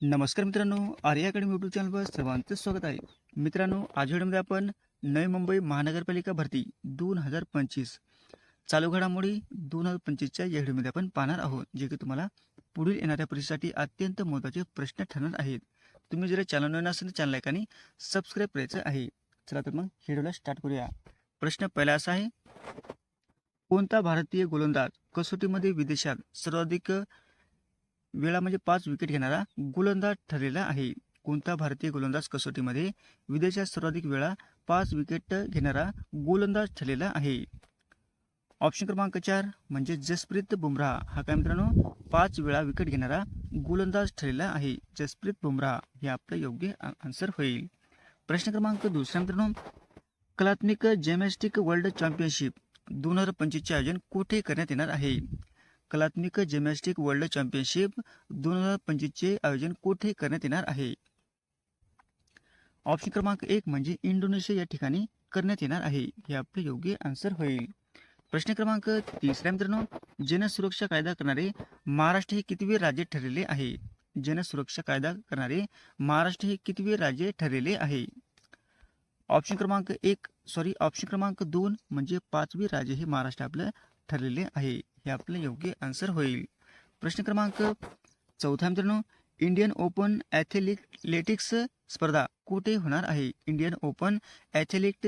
नमस्कार मित्रांनो Arya academy YouTube चॅनलवर सर्वांचं स्वागत आहे. मित्रांनो आज व्हिडिओमध्ये आपण नवी मुंबई महानगरपालिका भरती दोन हजार पंचवीस चालू घडामोडी दोन हजार पंचवीसच्या या व्हिडिओमध्ये आपण पाहणार आहोत जे की तुम्हाला पुढील येणाऱ्या परीक्षेसाठी अत्यंत महत्त्वाचे प्रश्न ठरणार आहेत. तुम्ही जर चॅनल नवीन असेल तर चॅनल लाईकाने सबस्क्राईब करायचं आहे. चला तर मग व्हिडिओला स्टार्ट करूया. प्रश्न पहिला असा आहे कोणता भारतीय गोलंदाज कसोटीमध्ये विदेशात सर्वाधिक वेळा म्हणजे पाच विकेट घेणारा गोलंदाज ठरलेला आहे. कोणता भारतीय गोलंदाज कसोटीमध्ये विदेशात सर्वाधिक वेळा पाच विकेट घेणारा गोलंदाज ठरलेला आहे? ऑप्शन क्रमांक चार म्हणजे जसप्रीत बुमराह. हा काय मित्रांनो पाच वेळा विकेट घेणारा गोलंदाज ठरलेला आहे. जसप्रीत बुमराह हे आपलं योग्य आन्सर होईल. प्रश्न क्रमांक दुसरा मित्रांनो कलात्मिक जिमॅस्टिक वर्ल्ड चॅम्पियनशिप दोन हजार पंचवीसचे आयोजन कुठे करण्यात येणार आहे? कलात्मक जिमॅस्टिक वर्ल्ड चॅम्पियनशिप दोन हजार पंचवीसचे आयोजन कुठे करण्यात येणार आहे? ऑप्शन क्रमांक एक म्हणजे इंडोनेशिया या ठिकाणी करण्यात येणार आहे. हे आपले योग्य आन्सर होईल. प्रश्न क्रमांक तिसऱ्या मित्रांनो जनसुरक्षा कायदा करणारे महाराष्ट्र हे कितवे राज्य ठरलेले आहे? जनसुरक्षा कायदा करणारे महाराष्ट्र हे कितवे राज्य ठरलेले आहे? ऑप्शन क्रमांक एक सॉरी ऑप्शन क्रमांक दोन म्हणजे पाचवे राज्य हे महाराष्ट्र आपलं ठरलेले आहे. हे आपलं योग्य आन्सर होईल. प्रश्न क्रमांक चौथा मित्रांनो. इंडियन ओपन ॲथलेटिक्स स्पर्धा कुठे होणार आहे? इंडियन ओपन ॲथलेट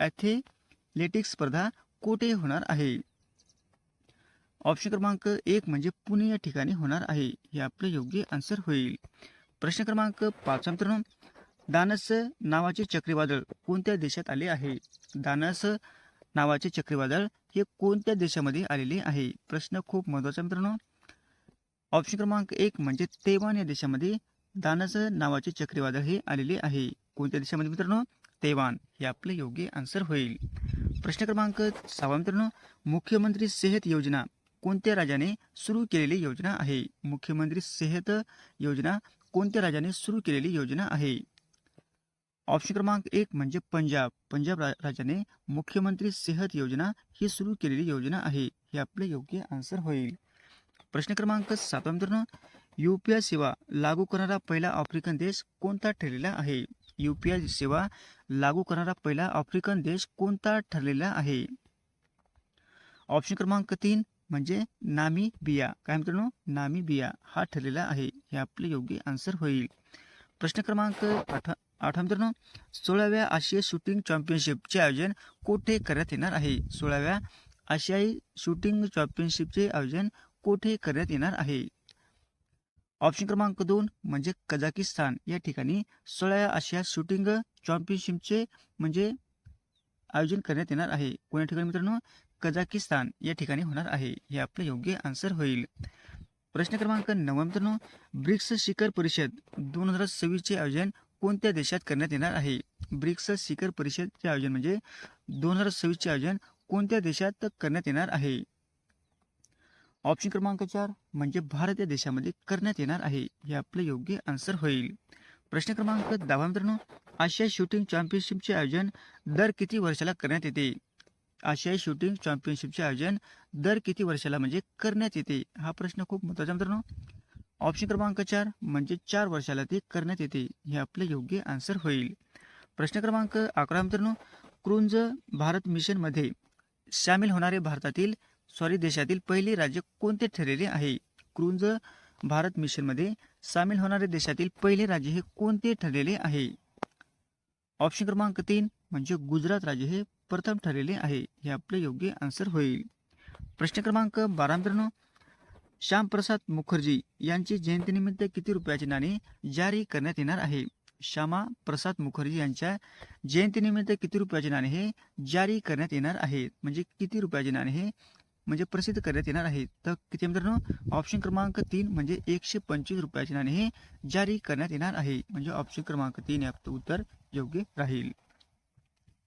ॲथलेटिक्स स्पर्धा कुठे होणार आहे? ऑप्शन क्रमांक एक म्हणजे पुणे या ठिकाणी होणार आहे. हे आपलं योग्य आन्सर होईल. प्रश्न क्रमांक पाचवा मित्रांनो. दानस नावाचे चक्रीवादळ कोणत्या देशात आले आहे? दानस नावाचे चक्रीवादळ हे कोणत्या देशामध्ये आलेले आहे? प्रश्न खूप महत्त्वाचा मित्रांनो. ऑप्शन क्रमांक एक म्हणजे तेवान या देशामध्ये दानस नावाचे चक्रीवादळ हे आलेले आहे. कोणत्या देशामध्ये मित्रांनो? तेवान हे आपले योग्य आन्सर होईल. प्रश्न क्रमांक सहावा मित्रांनो. मुख्यमंत्री सेहत योजना. कोणत्या राजाने सुरू केलेली योजना आहे? मुख्यमंत्री सेहत योजना. कोणत्या राजाने सुरू केलेली योजना आहे? ऑप्शन क्रमांक एक म्हणजे पंजाब. पंजाब राज्याने मुख्यमंत्री सेहत योजना ही सुरू केलेली योजना आहे. हे आपले योग्य आन्सर होईल. प्रश्न क्रमांक सातवा मित्रांनो. यू पी आय सेवा लागू करणारा पहिला आफ्रिकन देश कोणता ठरलेला आहे? यू पी आय सेवा लागू करणारा पहिला आफ्रिकन देश कोणता ठरलेला आहे? ऑप्शन क्रमांक तीन म्हणजे नामी बिया काय मित्रांनो? नामी बिया हा ठरलेला आहे. हे आपले योग्य आन्सर होईल. प्रश्न क्रमांक आठ आठवा मित्रांनो सोळाव्या आशिया शूटिंग चॅम्पियनशिपचे आयोजन कोठे करण्यात येणार आहे? सोळाव्या आशियाई शूटिंग चॅम्पियनशिपचे आयोजन कोठे करण्यात येणार आहे? ऑप्शन क्रमांक दोन म्हणजे कझाकिस्तान. या ठिकाणी सोळाव्या आशिया शूटिंग चॅम्पियनशिपचे म्हणजे आयोजन करण्यात येणार आहे. कोण्या ठिकाणी मित्रांनो? कझाकिस्तान या ठिकाणी होणार आहे. हे आपलं योग्य आन्सर होईल. प्रश्न क्रमांक नऊ मित्रांनो ब्रिक्स शिखर परिषद दोन हजार सव्वीसचे आयोजन कोणत्या देशात करण्यात येणार आहे? ब्रिक्स शिखर परिषदचे आयोजन म्हणजे दोन हजार सव्वीसचे आयोजन कोणत्या देशात करण्यात येणार आहे? ऑप्शन क्रमांक चार म्हणजे भारत या देशामध्ये करण्यात येणार आहे. हे आपलं योग्य आन्सर होईल. प्रश्न क्रमांक दहा मित्रांनो आशियाई शूटिंग चॅम्पियनशिपचे आयोजन दर किती वर्षाला करण्यात येते? आशियाई शूटिंग चॅम्पियनशिपचे आयोजन दर किती वर्षाला म्हणजे करण्यात येते? हा प्रश्न खूप महत्त्वाचा मित्रांनो. ऑप्शन क्रमांक चार म्हणजे चार वर्षाला ते करण्यात येते. हे आपलं योग्य आन्सर होईल. प्रश्न क्रमांक अकरा मित्रांनो क्रुंज भारत मिशनमध्ये सामील होणारे भारतातील सॉरी देशातील पहिले राज्य कोणते ठरलेले आहे? क्रुंज भारत मिशनमध्ये सामील होणारे देशातील पहिले राज्य हे कोणते ठरलेले आहे? ऑप्शन क्रमांक तीन म्हणजे गुजरात राज्य हे प्रथम ठरलेले आहे. हे आपले योग्य आन्सर होईल. प्रश्न क्रमांक बारा मित्रांनो श्यामप्रसाद मुखर्जी यांची जयंतीनिमित्त किती रुपयाची नाणी जारी करण्यात येणार आहे? श्यामा प्रसाद मुखर्जी यांच्या जयंतीनिमित्त किती रुपयाचे नाणे हे जारी करण्यात येणार आहे? म्हणजे किती रुपयाचे नाणे हे म्हणजे प्रसिद्ध करण्यात येणार आहे? तर किती मित्रांनो? ऑप्शन क्रमांक तीन म्हणजे एकशे पंचवीस रुपयाचे नाणे हे जारी करण्यात येणार आहे. म्हणजे ऑप्शन क्रमांक तीन याचं उत्तर योग्य राहील.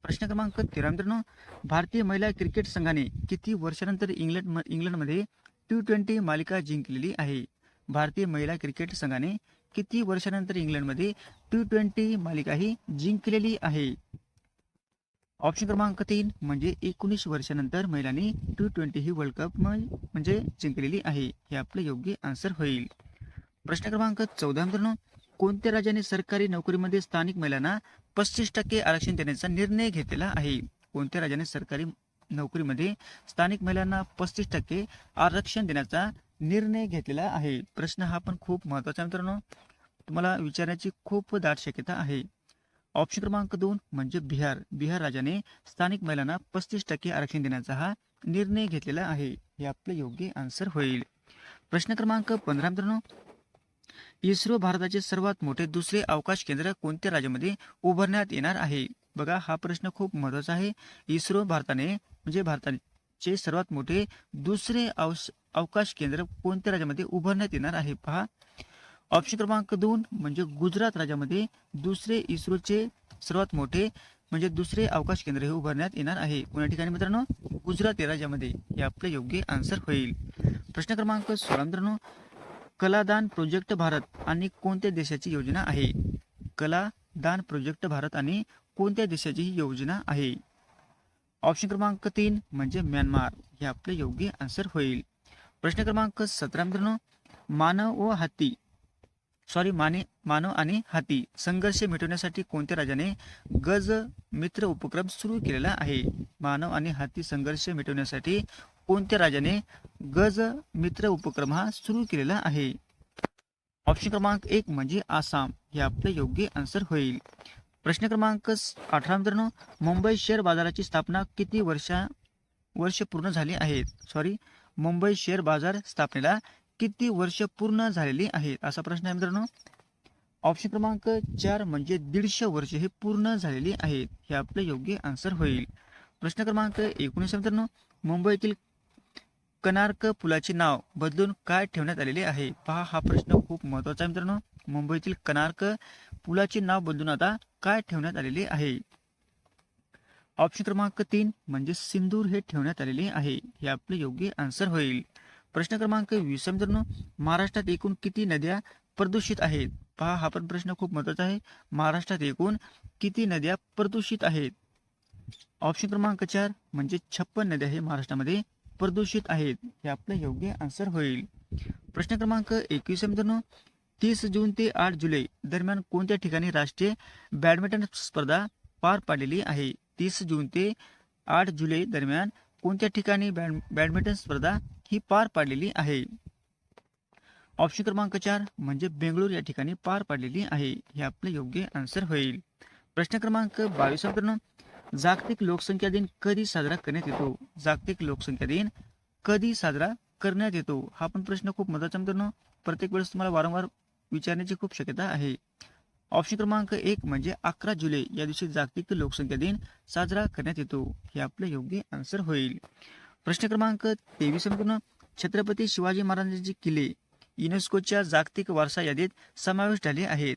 प्रश्न क्रमांक तेरा मित्रांनो. भारतीय महिला क्रिकेट संघाने किती वर्षानंतर इंग्लंड इंग्लंडमध्ये टी ट्वेंटी मालिका जिंकलेली आहे. भारतीय महिला क्रिकेट संघाने किती वर्षानंतर इंग्लंडमध्ये टी ट्वेंटी मालिका ही जिंकलेली आहे. ऑप्शन क्रमांक तीन म्हणजे एकोणीस वर्षानंतर महिलांनी टी ट्वेंटी ही वर्ल्ड कप म्हणजे जिंकलेली आहे. हे आपलं योग्य आन्सर होईल. प्रश्न क्रमांक चौदा मित्रांनो कोणत्या राज्याने सरकारी नोकरीमध्ये स्थानिक महिलांना पस्तीस टक्के आरक्षण देण्याचा निर्णय घेतलेला आहे? कोणत्या राज्याने सरकारी नोकरीमध्ये स्थानिक महिलांना पस्तीस टक्के आरक्षण देण्याचा निर्णय घेतलेला आहे. प्रश्न हा पण खूप महत्त्वाचा मित्रांनो. तुम्हाला विचारण्याची खूप दाट शक्यता आहे. ऑप्शन क्रमांक दोन म्हणजे बिहार. बिहार राज्याने स्थानिक महिलांना पस्तीस टक्के आरक्षण देण्याचा हा निर्णय घेतलेला आहे. हे आपलं योग्य आन्सर होईल. प्रश्न क्रमांक पंधरा मित्रांनो. इस्रो भारताचे सर्वात मोठे दुसरे अवकाश केंद्र कोणत्या राज्यामध्ये उभारण्यात येणार आहे? बघा हा प्रश्न खूप महत्त्वाचा आहे. इस्रो भारताने म्हणजे भारताचे सर्वात मोठे दुसरे अवश- अवकाश केंद्र कोणत्या राज्यामध्ये उभारण्यात येणार आहे? पहा. ऑप्शन क्रमांक दोन म्हणजे गुजरात राज्यामध्ये दुसरे इस्रोचे सर्वात मोठे म्हणजे दुसरे अवकाश केंद्र हे उभारण्यात येणार आहे. कोणत्या ठिकाणी मित्रांनो? गुजरात या राज्यामध्ये. हे आपले योग्य आन्सर होईल. प्रश्न क्रमांक सोळा मित्रांनो. कलादान प्रोजेक्ट भारत आणि कोणत्या देशाची योजना आहे? कलादान प्रोजेक्ट भारत आणि कोणत्या देशाची ही योजना आहे? ऑप्शन क्रमांक तीन म्हणजे म्यानमार. हे आपले योग्य आन्सर होईल. प्रश्न क्रमांक सतरा मित्रांनो मानव व हत्ती. सॉरी माने मानव आणि हाती संघर्ष मिटवण्यासाठी कोणत्या राजाने गज मित्र उपक्रम सुरू केलेला आहे? मानव आणि हाती संघर्ष मिटवण्यासाठी कोणत्या राजाने गज मित्र उपक्रम हा सुरू केलेला आहे? ऑप्शन क्रमांक एक म्हणजे आसाम. हे आपलं योग्य आन्सर होईल. प्रश्न क्रमांक अठरा मित्रांनो मुंबई शेअर बाजाराची स्थापना किती वर्षा वर्ष पूर्ण झाली आहेत? सॉरी मुंबई शेअर बाजार स्थापनेला किती वर्ष पूर्ण झालेली आहेत? असा प्रश्न आहे मित्रांनो. ऑप्शन क्रमांक चार म्हणजे दीडशे वर्ष हे पूर्ण झालेली आहेत. हे आपलं योग्य आन्सर होईल. प्रश्न क्रमांक एकोणीस मित्रांनो. मुंबईतील कनार्क पुलाचे नाव बदलून काय ठेवण्यात आलेले आहे? पहा हा प्रश्न खूप महत्त्वाचा आहे मित्रांनो. मुंबईतील कनार्क पुलाचे नाव बदलून आता काय ठेवण्यात आलेले आहे? ऑप्शन क्रमांक तीन म्हणजे सिंदूर हे ठेवण्यात आलेले आहे. हे आपले योग्य आन्सर होईल. प्रश्न क्रमांक वीस मित्रांनो. महाराष्ट्रात एकूण किती नद्या प्रदूषित आहेत? पहा हा पण प्रश्न खूप महत्त्वाचा आहे. महाराष्ट्रात एकूण किती नद्या प्रदूषित आहेत? ऑप्शन क्रमांक चार म्हणजे छप्पन नद्या हे महाराष्ट्रामध्ये प्रदूषित आहेत. हे आपलं योग्य आन्सर होईल. प्रश्न क्रमांक एकवीस मित्रांनो. तीस जून ते आठ जुलै दरम्यान कोणत्या ठिकाणी राष्ट्रीय बॅडमिंटन स्पर्धा पार पाडलेली आहे? तीस जून ते आठ जुलै दरम्यान कोणत्या ठिकाणी बॅड बॅडमिंटन स्पर्धा ही पार पाडलेली आहे? ऑप्शन क्रमांक चार म्हणजे बेंगळूर या ठिकाणी पार पाडलेली आहे. हे आपलं योग्य आन्सर होईल. प्रश्न क्रमांक बावीस मित्रांनो जागतिक लोकसंख्या दिन कधी साजरा करण्यात येतो? जागतिक लोकसंख्या दिन कधी साजरा करण्यात येतो? हा पण प्रश्न खूप महत्त्वाचा मित्रांनो. प्रत्येक वेळेस तुम्हाला वारंवार विचारण्याची खूप शक्यता आहे. ऑप्शन क्रमांक एक म्हणजे अकरा जुलै या दिवशी जागतिक लोकसंख्या दिन साजरा करण्यात येतो. हे आपलं योग्य आन्सर होईल. प्रश्न क्रमांक तेवीस संपूर्ण. छत्रपती शिवाजी महाराजांचे किल्ले युनेस्कोच्या जागतिक वारसा यादीत समावेश झाले आहेत.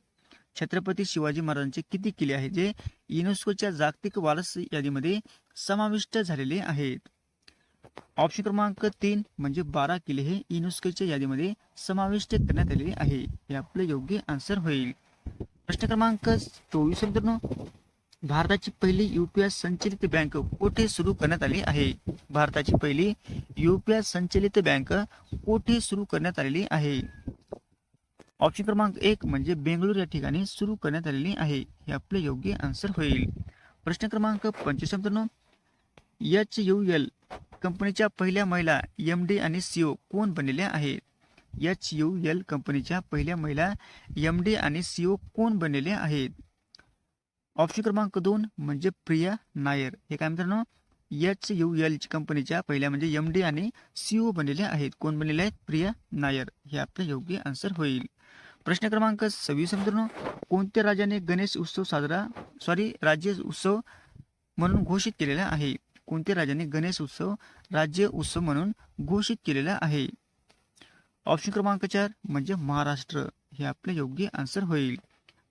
छत्रपती शिवाजी महाराजांचे किती किल्ले आहेत जे युनेस्कोच्या जागतिक वारस यादीमध्ये समाविष्ट झालेले आहेत? ऑप्शन क्रमांक तीन म्हणजे बारा किल्ले हे युनेस्कोच्या यादीमध्ये समाविष्ट करण्यात आलेले आहे. हे आपलं योग्य आन्सर होईल. प्रश्न क्रमांक चोवीस मित्रांनो भारताची पहिली युपीआय संचलित बँक कोठे सुरू करण्यात आली आहे? भारताची पहिली युपीआय संचलित बँक कोठे सुरू करण्यात आलेली आहे? ऑप्शन क्रमांक एक म्हणजे बेंगळूर या ठिकाणी सुरू करण्यात आलेली आहे. हे आपले योग्य आन्सर होईल. प्रश्न क्रमांक पंचवीस मित्रांनो एच यू एल कंपनीच्या पहिल्या महिला एम डी आणि सीओ कोण बनलेल्या आहेत? एच यू एल कंपनीच्या पहिल्या महिला एम डी आणि सीओ कोण बनलेल्या आहेत? ऑप्शन क्रमांक दोन म्हणजे प्रिया नायर. हे काय मित्रांनो? एच यू एल कंपनीच्या पहिल्या म्हणजे एम डी आणि सीओ बनलेल्या आहेत. कोण बनलेले आहेत? प्रिया नायर. हे आपले योग्य आन्सर होईल. प्रश्न क्रमांक सव्वीस मित्रांनो. कोणत्या राजाने गणेश उत्सव साजरा सॉरी राज्य उत्सव म्हणून घोषित केलेला आहे? कोणत्या राज्याने गणेश उत्सव राज्य उत्सव म्हणून घोषित केलेला आहे? ऑप्शन क्रमांक चार म्हणजे महाराष्ट्र. हे आपले योग्य आन्सर होईल.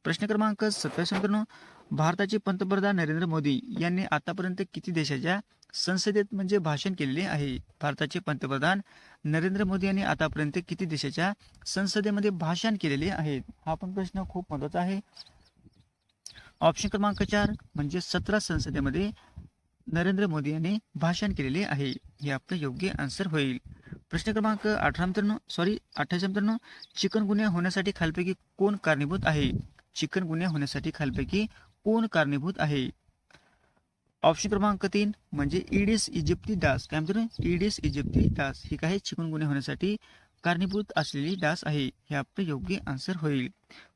प्रश्न क्रमांक सत्तावीस मित्रांनो भारताचे पंतप्रधान नरेंद्र मोदी यांनी आतापर्यंत किती देशाच्या संसदेत म्हणजे भाषण केलेले आहे? भारताचे पंतप्रधान नरेंद्र मोदी यांनी आतापर्यंत किती देशाच्या संसदेमध्ये भाषण केलेले आहेत हा पण प्रश्न खूप महत्त्वाचा आहे. ऑप्शन क्रमांक चार म्हणजे सतरा संसदेमध्ये नरेंद्र मोदी यांनी भाषण केलेले आहे. हे आपलं योग्य आन्सर होईल. प्रश्न क्रमांक अठरा मित्रांनो सॉरी अठ्ठावीस मित्रांनो चिकनगुन्या होण्यासाठी खालपैकी कोण कारणीभूत आहे? चिकन गुन्हे होण्यासाठी खालपैकी कोण कारणीभूत आहे? ऑप्शन क्रमांक तीन म्हणजे इडिस इजिप्ती डास. काय म्हणतो इडिस इजिप्ती डास. ही काय चिकनगुन्या होण्यासाठी कारणीभूत असलेली डास आहे. हे आपलं योग्य आन्सर होईल.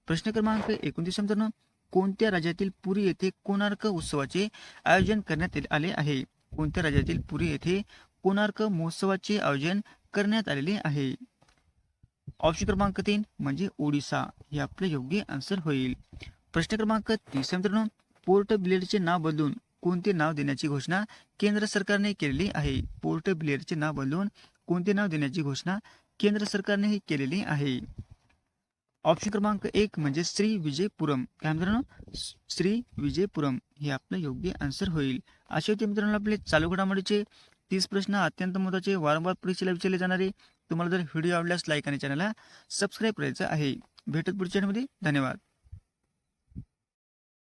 प्रश्न क्रमांक एकोणतीस मित्रांनो कोणत्या राज्यातील पुरी येथे कोणार्क उत्सवाचे आयोजन करण्यात आले आहे? कोणत्या राज्यातील पुरी येथे कोणार्क महोत्सवाचे आयोजन करण्यात आलेले आहे? ऑप्शन क्रमांक तीन म्हणजे ओडिसा. हे आपले योग्य आन्सर होईल. प्रश्न क्रमांक तीस मित्रांनो. पोर्ट ब्लेडचे नाव बदलून कोणते नाव देण्याची घोषणा केंद्र सरकारने केलेली आहे? पोर्ट ब्लेडचे नाव बदलून कोणते नाव देण्याची घोषणा केंद्र सरकारने केलेली आहे? ऑप्शन क्रमांक एक म्हणजे श्री विजयपुरम. काय मित्रांनो श्री विजयपुरम हे आपलं योग्य आन्सर होईल. असे होते मित्रांनो आपले चालू घडामोडीचे तीस प्रश्न अत्यंत महत्त्वाचे वारंवार परीक्षेला विचारले जाणारे. तुम्हाला जर व्हिडिओ आवडल्यास लाईक आणि चॅनलला सबस्क्राईब करायचं आहे. भेटत पुढच्या धन्यवाद.